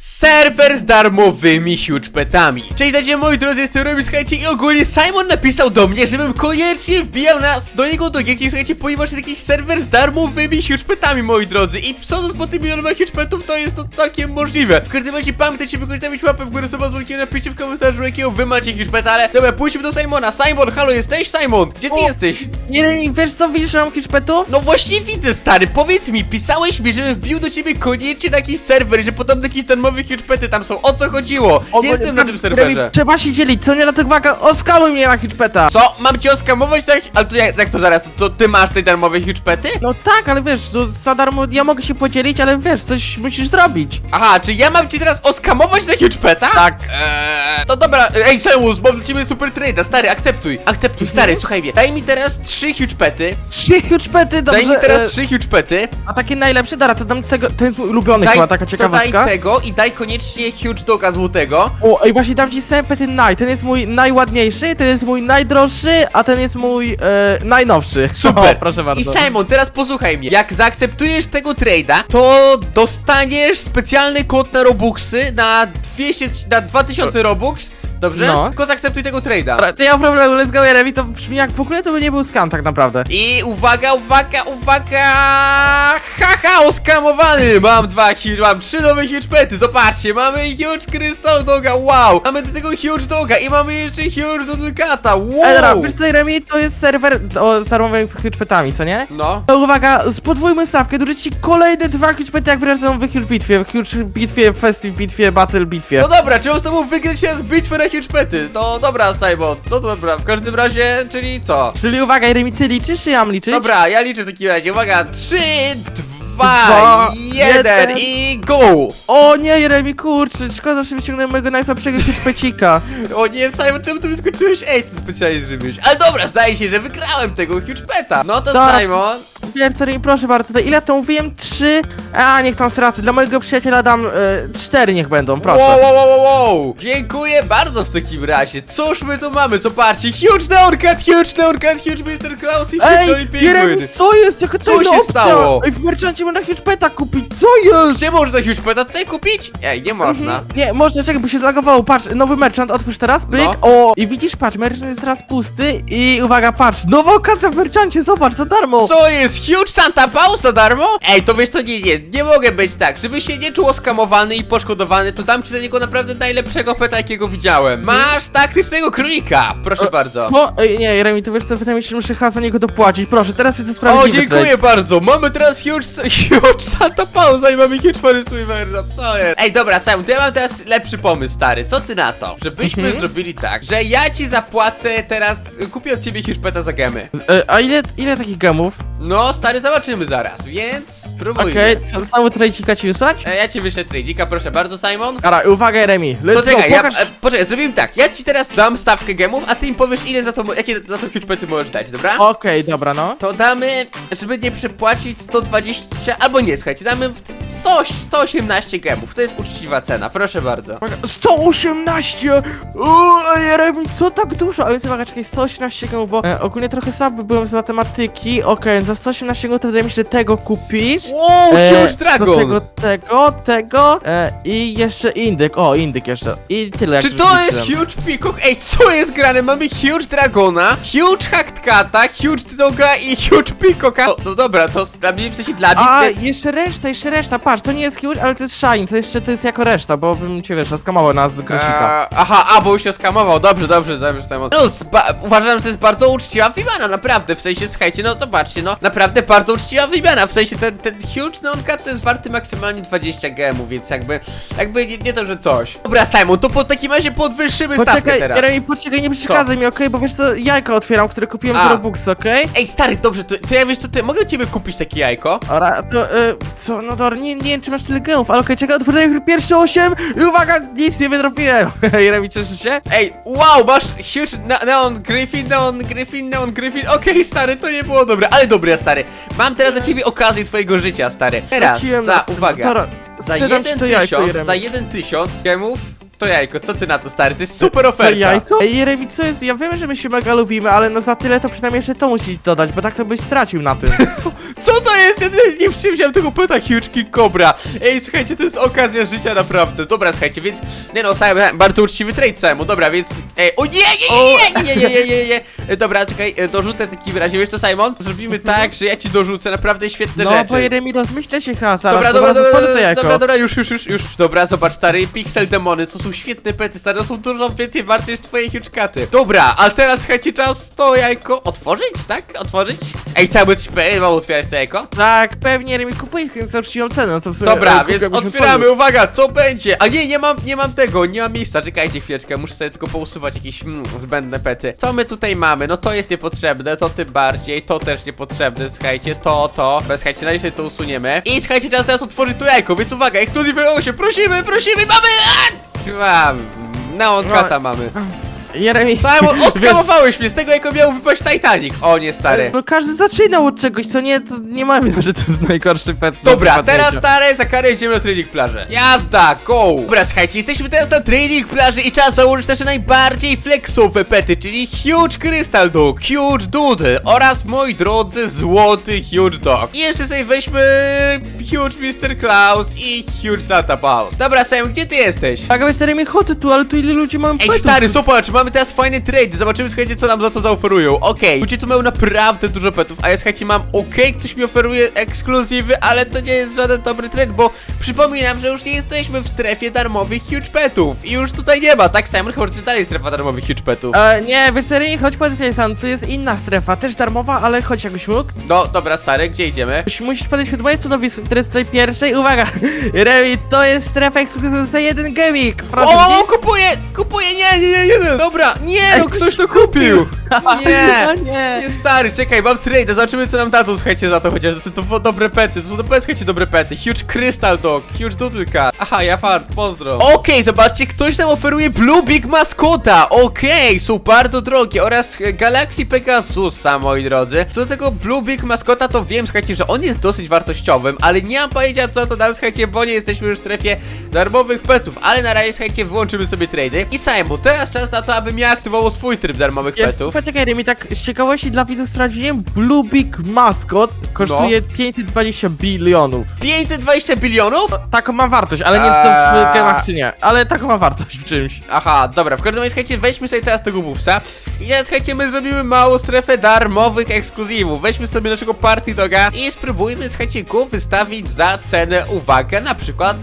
Serwer z darmowymi huge petami. Cześć, dajcie moi drodzy, jestem Robi, słuchajcie, i ogólnie Simon napisał do mnie, żebym koniecznie wbijał nas do niego do gierki, słuchajcie, ponieważ jest jakiś serwer z darmowymi huge petami, moi drodzy. I sądząc po tym, ma huge petów, to jest to całkiem możliwe. W każdym razie pamiętajcie, by zostawić łapę w górę, suba z dzwonkiem, napiszcie w komentarzu, jakiego wy macie huge peta, ale dobra, pójdźmy do Simona. Simon, halo, jesteś? Simon, gdzie ty O. jesteś? Nie, nie, wiesz co, widzisz, że mam hiszpetów? No właśnie widzę, stary, powiedz mi, pisałeś mi, żebym wbił do ciebie koniecznie na jakiś serwer, że podobno jakieś darmowe huge pety tam są. O co chodziło? O, jestem na tym serwerze. Trzeba się dzielić, co nie na tak uwaga, oskaluj mnie na hiszpeta! Co? Mam cię oskamować tak? Ale to jak, jak to zaraz? To, to ty masz te darmowe huge pety? No tak, ale wiesz, to za darmo, ja mogę się podzielić, ale wiesz, coś musisz zrobić. Aha, czy ja mam cię teraz oskamować za huge peta? Tak. Eee, no dobra, ej mam dla ciebie super trade'a, stary, akceptuj. Akceptuj, stary, słuchaj mnie. Daj mi teraz trzy huge pety. Trzy hiszpety, dobrze. Daj mi teraz e, trzy huge pety. A takie najlepsze, dara, to dam tego, to jest mój ulubiony Daj, chyba, taka to ciekawostka. daj tego i daj koniecznie huge doga złotego. O, i właśnie dam ci Sempety Night, ten jest mój najładniejszy, ten jest mój najdroższy, a ten jest mój e, najnowszy. Super! O, proszę bardzo. I Simon, teraz posłuchaj mnie. Jak zaakceptujesz tego trade'a, to dostaniesz specjalny kod na Robuxy na 200, na 2000 Robux. Dobrze? No. Tylko zaakceptuj tego trade'a. Dobra, to ja mam problemu, let's go, Jeremy, to brzmi jak w ogóle to by nie był skam tak naprawdę. I uwaga, uwaga, uwaga! Haha, oskamowany! Mam dwa huge, mam trzy nowe huge pety, zobaczcie, mamy huge crystal doga, wow! Mamy do tego huge doga i mamy jeszcze huge dodykata, wow! Ej, dobra, wiesz co, Jeremy, to jest serwer o, darmowymi hitchpetami, co nie? No. To uwaga, podwójmy stawkę, dorzuci ci kolejne dwa hitchpety, jak wracam w huge bitwie, w huge bitwie, festive bitwie, battle bitwie. No dobra, trzeba z tobą wygrać teraz bitwę na huge pety. To dobra, Simon, no dobra, w każdym razie, czyli co? Czyli uwaga, Jeremy, ty liczysz, czy ja mam liczyć? Dobra, ja liczę w takim razie, uwaga, trzy, dwa, Dwa, jeden jeden. i go! O nie, Jeremy, kurczę, szkoda, że wyciągnąłem mojego najsłabszego hitchpecika. O nie, Simon, czemu ty wyskoczyłeś? Ej, ty specjalnie zrobiłeś. Ale dobra, zdaje się, że wygrałem tego huge peta. No to Dobra. Simon, Co, Jeremy, proszę bardzo, to ile to mówiłem? Trzy? A, niech tam stracę, dla mojego przyjaciela dam e, cztery niech będą, proszę. Wow, wow, wow, wow. Dziękuję bardzo w takim razie. Cóż my tu mamy? Zobaczcie. Huge Neoncat, huge Neoncat, huge Mr. Klaus i huge Ej, Jeremy, Penguin. co jest? Jaka Co się stało? Ej, w merchancie można hitchpeta kupić, co jest? Gdzie można huge peta tutaj kupić? Ej, nie można. Nie, można, czekaj, bo się zlagowało, patrz, nowy merchant, otwórz teraz, pyk, No. o, i widzisz, patrz, merchant jest teraz pusty i uwaga, patrz, nowa okazja w merchancie, zobacz, za darmo. Co jest? Huge Santa Paus za darmo? Ej, to wiesz to nie, nie, nie mogę być tak. Żebyś się nie czuł oskamowany i poszkodowany, to dam ci za niego naprawdę najlepszego peta, jakiego widziałem. Masz taktycznego królika. Proszę bardzo. Co? Ej, nie, Remi, to wiesz co, wydaje mi się, że muszę chyba za niego dopłacić, proszę, teraz jest to O, sprawiedliwe. dziękuję bardzo! Mamy teraz huge, huge Santa Pausa i mamy huge Forest Weaversa, co jest? Ej, dobra, Simon, to ja mam teraz lepszy pomysł, stary, co ty na to? Żebyśmy Mhm. zrobili tak, że ja ci zapłacę teraz, kupię od ciebie huge peta za gemy. E, a ile, ile takich gemów? No, stary, zobaczymy zaraz, więc spróbujmy. Okej, okay, cały trajcika ci wysłać? E, Ja ci wyślę trade'ika, proszę bardzo, Simon. Dobra, uwaga, Remi, let's To czekaj, go, ja, e, poczekaj, zrobimy tak, ja ci teraz dam stawkę gemów, a ty im powiesz ile za to, jakie za to huge możesz dać, dobra? Okej, dobra, no. To damy, żeby nie przepłacić 120, albo nie, słuchajcie, damy w- 100, 118 gemów, to jest uczciwa cena, proszę bardzo. Uwaga, 118! Uuu, Remi, co tak dużo? A więc uwaga, czekaj, 118 gemów, bo e, ogólnie trochę słaby byłem z matematyki. Okej, za 118 gemów to wydaje mi się, że tego kupisz. Wow, E, huge dragon! Do tego, tego, tego e, i jeszcze indyk. O, indyk jeszcze. I tyle jak Czy już to jest huge peacock? Ej, co jest grane? Mamy huge dragona, huge hacked cata, huge doga i huge peacocka. No, no dobra, to dla mnie w sensie dla mnie... A, te- jeszcze reszta, jeszcze reszta, patrz, to nie jest huge, ale to jest shine, to jeszcze to jest jako reszta, bo bym cię wiesz, skamował nas z grosika. Eee, aha, a, bo już się skamował, dobrze, dobrze, dobrze, Simon. No, zba- uważam, że to jest bardzo uczciwa wymiana, naprawdę, w sensie, słuchajcie, no zobaczcie, no, naprawdę bardzo uczciwa wymiana, w sensie, ten, ten huge neoncat to jest warty maksymalnie 20 gemów, więc jakby, jakby nie, nie to, że coś. Dobra, Simon, to po takim razie podwyższymy stawkę Poczekaj, teraz. Jeremy, poczekaj, nie przeszkadzaj mi, okej, bo wiesz co, jajka otwieram, które kupiłem A. z Robux, okej? Ej, stary, dobrze, to, to ja wiesz co, ja mogę od ciebie kupić takie jajko? Ora, to, e, co, no dobra, nie, nie wiem, czy masz tyle gemów, ale okej, czekaj, otworzyłem pierwsze 8 i uwaga, nic nie wytropiłem. Jeremy, cieszysz się? Ej, wow, masz huge ne neon griffin, neon griffin, neon griffin, okej, stary, to nie było dobre, ale dobre, stary. Mam teraz dla ciebie okazję twojego życia, stary. Teraz, Straciłem za, na tym. uwaga, Dobra, za sprzedam jeden ci to jajko, tysiąc, Jeremy. za jeden tysiąc gemów, to jajko, co ty na to, stary, to jest super To oferta. jajko? Ej, Jeremy, co jest? Ja wiem, że my się mega lubimy, ale no za tyle to przynajmniej jeszcze to musisz dodać, bo tak to byś stracił na tym. co to jest? Ja nie- przywziąłem tego peta Huge King Cobra. Ej, słuchajcie, to jest okazja życia naprawdę. Dobra, słuchajcie, więc, nie no, Simon, bardzo uczciwy trade Simon, dobra, więc, ej, o nie, nie, nie, nie, nie, nie, nie, nie, nie. E, Dobra, czekaj, e, dorzucę w takim razie, wiesz co, Simon? Zrobimy tak, że ja ci dorzucę naprawdę świetne No, rzeczy. bo Jeremi rozmyślę się zaraz. Dobra, dobra, dobra, dobra, to dobra, dobra, już, już, już, już, dobra, zobacz, stary, Pixel Demony, to są świetne pety, stary, to są dużo więcej warte niż twoje huge. Dobra, ale teraz, słuchajcie, czas to jajko otworzyć, tak? Otworzyć? Ej, cały coś mam otwierać to Tak, pewnie Jeremi kupuje więc za uczciwą cenę, no to w sumie... Dobra, e, więc kupiłbyś otwieramy, otworzył. uwaga, co będzie? A nie, nie mam, nie mam tego, nie mam miejsca, czekajcie chwileczkę, muszę sobie tylko pousuwać jakieś mm, zbędne pety. Co my tutaj mamy? No to jest niepotrzebne, to tym bardziej, to też niepotrzebne, słuchajcie, to, to. Dobra, słuchajcie, na razie sobie to usuniemy. I słuchajcie, teraz teraz otworzyć to jajko, więc uwaga, Exclusive 8, prosimy, prosimy, mamy! A! Mam, na kata mamy. Jeremi... Simon, oskamowałeś mnie, z tego jajko miał wypaść Titanic. O nie, stary. No każdy zaczynał od czegoś, co nie, to nie ma wina, że to jest najgorszy pet. Dobra, teraz stare, za karę idziemy na trening plażę. Jazda, go! Dobra, słuchajcie, jesteśmy teraz na trening plaży i czas założyć nasze najbardziej flexowe pety, czyli Huge Crystal Dog, Huge Doodle oraz, moi drodzy, złoty Huge Dog. I jeszcze sobie weźmy Huge Mr. Klaus i Huge Santa Claus. Dobra, Sam, gdzie ty jesteś? Tak, ale Jeremi, chodzę tu, ale tu ile ludzi mam Ej, petów? stary, zobacz, mamy teraz fajny trade. Zobaczymy, słuchajcie, co nam za to zaoferują. Okej, ludzie tu mają naprawdę dużo petów, a ja, słuchajcie, mam okej, ktoś mi oferuje ekskluzywy, ale to nie jest żaden dobry trade, bo przypominam, że już nie jesteśmy w strefie darmowych huge petów. I już tutaj nie ma, tak Simon, chyba że dalej strefa darmowych huge petów. E, nie, wiesz Jeremi, chodź podejść sam, tu jest inna strefa, też darmowa, ale chodź jakoś mógł. No, dobra, stary, gdzie idziemy? Musisz- podejść pod moje stanowisko, które jest tutaj pierwsze i uwaga, Jeremi, to jest strefa ekskluzywa za jeden gemik, proszę O, widzisz? kupuję, kupuję, nie, nie, nie, nie, dobra, nie, no ktoś to kupił. Nie. O nie. Nie stary, czekaj, mam trade, zobaczymy co nam dadzą, słuchajcie, za to chociaż, to, to, to dobre pety, to są dobre, słuchajcie, dobre pety, huge crystal dog, huge doodle cat, aha, ja fart, pozdro. Okej, zobaczcie, ktoś nam oferuje blue big maskota, okej, są bardzo drogie, oraz e, Galaxy Pegasusa, moi drodzy. Co do tego blue big maskota, to wiem, słuchajcie, że on jest dosyć wartościowym, ale nie mam pojęcia co to dam, słuchajcie, bo nie jesteśmy już w strefie darmowych petów, ale na razie, słuchajcie, wyłączymy sobie trady. I Simon, teraz czas na to, abym ja aktywował swój tryb darmowych Jest, petów. Poczekaj, Jeremi, tak z ciekawości dla widzów sprawdziłem, Blue Big Mascot kosztuje No. 520 bilionów. 520 bilionów? No, taką ma wartość, ale nie wiem czy to w Eee. gemach czy nie, ale taką ma wartość w czymś. Aha, dobra, w każdym razie, słuchajcie, weźmy sobie teraz tego buffsa i teraz, słuchajcie, my zrobimy małą strefę darmowych ekskluzywów. Weźmy sobie naszego party doga i spróbujmy, słuchajcie, go wystawić za cenę, uwaga, na przykład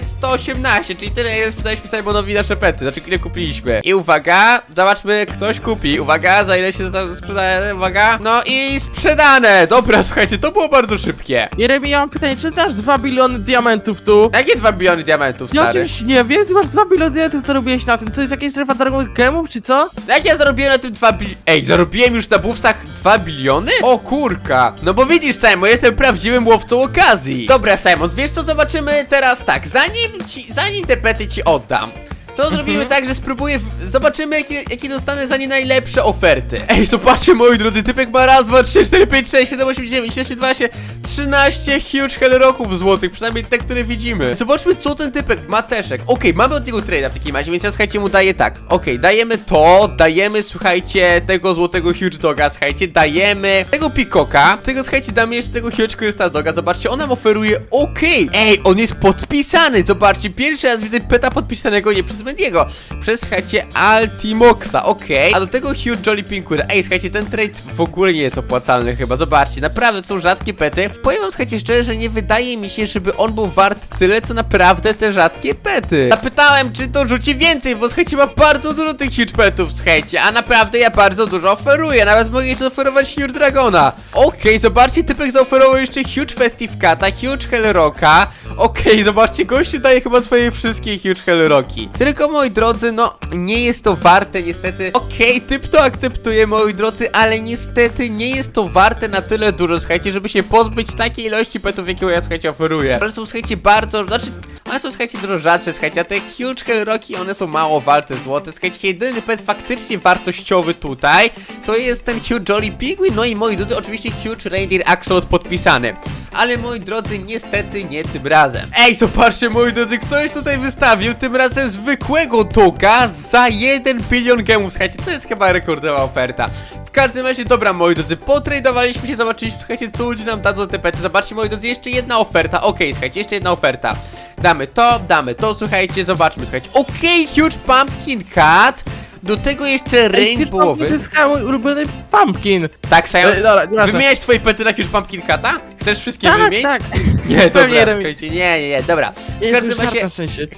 e, 118, czyli tyle ile sprzedaliśmy Simonowi nasze pety, znaczy ile kupiliśmy. I uwaga, zobaczmy, ktoś kupi, uwaga, za ile się za- sprzedaje, uwaga, no i sprzedane! Dobra, słuchajcie, to było bardzo szybkie. Jeremi, ja mam pytanie, czy ty masz 2 biliony diamentów tu? Jakie 2 biliony diamentów, Ja stary? czymś nie wiem, ty masz 2 biliony diamentów, co robiłeś na tym? To jest jakaś strefa darmowych gemów, czy co? Jak ja zarobiłem na tym 2 biliony? Ej, zarobiłem już na buffsach 2 biliony? O kurka! No bo widzisz, Simon, jestem prawdziwym łowcą okazji. Dobra, Simon, wiesz co, zobaczymy teraz tak. Zanim ci, zanim te pety ci oddam. To zrobimy tak, że spróbuję. W... Zobaczymy, jakie, jakie dostanę za nie najlepsze oferty. Ej, zobaczcie, moi drodzy, typek ma raz, dwa, trzy, cztery, pięć, sześć, siedem, osiem, dziewięć, dziesięć, dwanaście, trzynaście huge hellroków złotych, przynajmniej te, które widzimy. Zobaczmy, co ten typek ma teszek. Okej, mamy od niego trade'a w takim razie, więc ja słuchajcie mu daję tak. Okej, dajemy to, dajemy, słuchajcie, tego złotego huge doga, słuchajcie, dajemy tego pikoka, tego, słuchajcie, damy jeszcze tego huge crystal doga, zobaczcie, on nam oferuje, okej, ej, on jest podpisany, zobaczcie, pierwszy raz widzę peta podpisanego nie przez Mendiego, przez, słuchajcie, Altimoxa, okej, a do tego huge jolly pinguin, ej, słuchajcie, ten trade w ogóle nie jest opłacalny chyba, zobaczcie, naprawdę są rzadkie pety, powiem wam, słuchajcie, szczerze, że nie wydaje mi się, żeby on był wart tyle, co naprawdę te rzadkie pety. Zapytałem, czy to rzuci więcej, bo słuchajcie, ma bardzo dużo tych huge petów, słuchajcie, a naprawdę ja bardzo dużo oferuję, nawet mogę jeszcze oferować huge dragona. Okej, zobaczcie, typek zaoferował jeszcze huge festive cata, huge hellrocka, okej, zobaczcie, gościu daje chyba swoje wszystkie huge hellrocki. Tylko, moi drodzy, no, nie jest to warte, niestety. Okej, typ to akceptuje, moi drodzy, ale niestety nie jest to warte na tyle dużo, słuchajcie, żeby się pozbyć takiej ilości petów, jakiego ja, słuchajcie, oferuję. One są, słuchajcie, bardzo, znaczy, one są, słuchajcie, dużo rzadsze, słuchajcie, a te huge hellrocki, one są mało warte złote, słuchajcie, jedyny pet faktycznie wartościowy tutaj, to jest ten huge jolly penguin, no i moi drodzy, oczywiście huge reindeer axolot podpisany. Ale moi drodzy, niestety nie tym razem. Ej, zobaczcie moi drodzy, ktoś tutaj wystawił tym razem zwykłego doga za 1 bilion gemów. Słuchajcie, to jest chyba rekordowa oferta. W każdym razie, dobra moi drodzy, potradowaliśmy się, zobaczyliśmy, słuchajcie, co ludzie nam dadzą te pety. Zobaczcie moi drodzy, jeszcze jedna oferta. Okej, słuchajcie, jeszcze jedna oferta. Damy to, damy to, słuchajcie, zobaczmy, słuchajcie. Okej, huge pumpkin cat. Do tego jeszcze rainbowowy. To jest mój ulubiony pumpkin. Tak, Simon? Ej, dobra. Wymieniałeś twoje pety na Huge Pumpkin Cata? Chcesz wszystkie Tak, wymienić? tak. Nie, Pewnie, dobra, słuchajcie, nie, nie, nie, dobra. W każdym razie,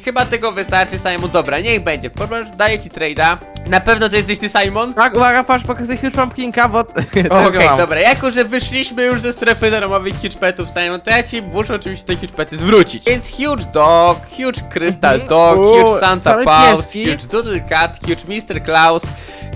chyba tego wystarczy, Simon, dobra, niech będzie. Poproszę, daję ci trade'a. Na pewno to jesteś ty, Simon? Tak, uwaga, patrz, pokazuję Huge Pumpkinka, bo Okej, dobra, jako że wyszliśmy już ze strefy darmowych huge petów, Simon, to ja ci muszę oczywiście te huge pety zwrócić. Więc huge dog, huge crystal Mhm. dog, U, huge Santa same Paws, pieski. huge doodle cat, huge Mr. Klaus,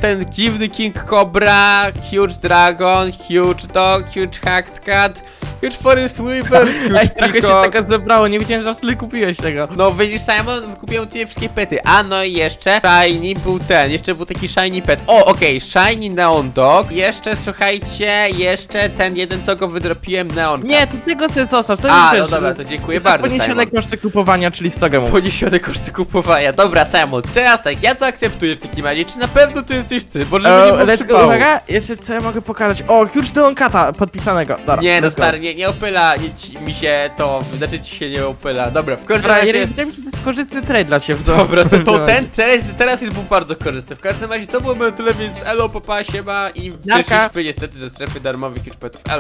ten dziwny King Cobra, huge dragon, huge dog, huge hacked cat, huge forest weaver, huge Ej, trochę się peacock. tego zebrało, nie wiedziałem, że aż tyle kupiłeś tego. No widzisz Simon, kupiłem ci wszystkie pety. A no i jeszcze Shiny był ten, jeszcze był taki Shiny pet. O, okej, Shiny Neon Dog. Jeszcze słuchajcie, jeszcze ten jeden co go wydropiłem Neon. Nie, to tego sobie zostaw, to A, już no wiesz, dobra, to dziękuję bardzo poniesione Simon. koszty kupowania, czyli 100 gemów. Poniesione koszty kupowania. Dobra Simon, teraz tak, ja to akceptuję w takim razie. Czy na pewno to jesteś ty? Bo żeby nie było let's go, przypału. uwaga, jeszcze co ja mogę pokazać? O, Huge Deon Kata podpisanego, dobra. Nie no let's go. stary, nie, nie opyla nie, mi się to, znaczy ci się nie opyla. Dobra, w każdym Dobra, razie... Wydaje mi się, że to jest korzystny trade dla ciebie. Dobra, to, to ten teraz, teraz jest był bardzo korzystny. W każdym razie to było na tyle, więc elo, papa, siema i Narka. wyszliśmy niestety ze strefy darmowych już petów. Elo.